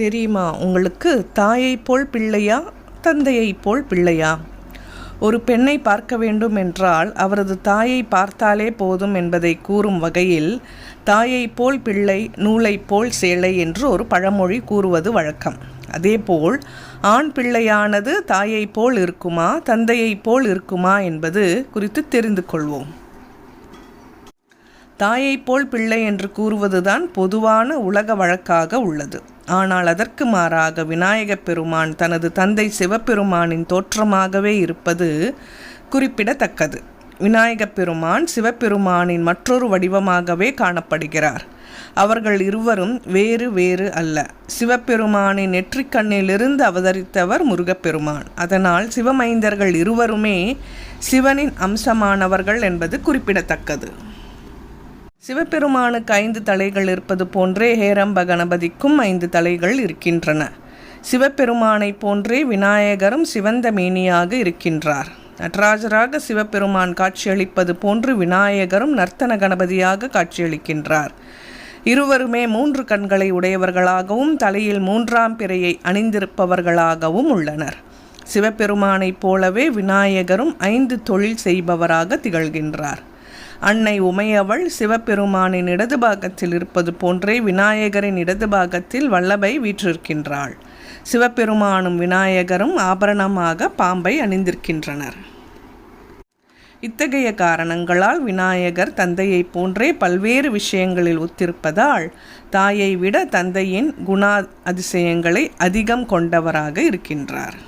தெரியுமா உங்களுக்கு? தாயைப் போல் பிள்ளையா தந்தையைப் போல் பிள்ளையா? ஒரு பெண்ணை பார்க்க வேண்டும் என்றால் அவரது தாயை பார்த்தாலே போதும் என்பதை கூறும் வகையில் தாயைப் போல் பிள்ளை நூலைப் போல் சேலை என்று ஒரு பழமொழி கூறுவது வழக்கம். அதேபோல் ஆண் பிள்ளையானது தாயைப் போல் இருக்குமா தந்தையைப் போல் இருக்குமா என்பது குறித்து தெரிந்து கொள்வோம். தாயைப் போல் பிள்ளை என்று கூறுவதுதான் பொதுவான உலக வழக்காக உள்ளது. ஆனால் அதற்கு மாறாக விநாயகப் பெருமான் தனது தந்தை சிவபெருமானின் தோற்றமாகவே இருப்பது குறிப்பிடத்தக்கது. விநாயகப் பெருமான் சிவபெருமானின் மற்றொரு வடிவமாகவே காணப்படுகிறார். அவர்கள் இருவரும் வேறு வேறு அல்ல. சிவபெருமானின் நெற்றிக்கண்ணிலிருந்து அவதரித்தவர் முருகப்பெருமான். அதனால் சிவமைந்தர்கள் இருவருமே சிவனின் அம்சமானவர்கள் என்பது குறிப்பிடத்தக்கது. சிவபெருமானுக்கு ஐந்து தலைகள் இருப்பது போன்றே ஹேரம்ப கணபதிக்கும் ஐந்து தலைகள் இருக்கின்றன. சிவபெருமானைப் போன்றே விநாயகரும் சிவந்த மேனியாக இருக்கின்றார். நடராஜராக சிவபெருமான் காட்சியளிப்பது போன்று விநாயகரும் நர்த்தன கணபதியாக காட்சியளிக்கின்றார். இருவருமே மூன்று கண்களை உடையவர்களாகவும் தலையில் மூன்றாம் பிறையை அணிந்திருப்பவர்களாகவும் உள்ளனர். சிவபெருமானைப் போலவே விநாயகரும் ஐந்து தொழில் செய்பவராக திகழ்கின்றார். அன்னை உமையவள் சிவபெருமானின் இடது பாகத்தில் இருப்பது போன்றே விநாயகரின் இடது பாகத்தில் வல்லபை வீற்றிருக்கின்றாள். சிவபெருமானும் விநாயகரும் ஆபரணமாக பாம்பை அணிந்திருக்கின்றனர். இத்தகைய காரணங்களால் விநாயகர் தந்தையைப் போன்றே பல்வேறு விஷயங்களில் ஒத்திருப்பதால் தாயை விட தந்தையின் குணா அதிசயங்களை அதிகம் கொண்டவராக இருக்கின்றார்.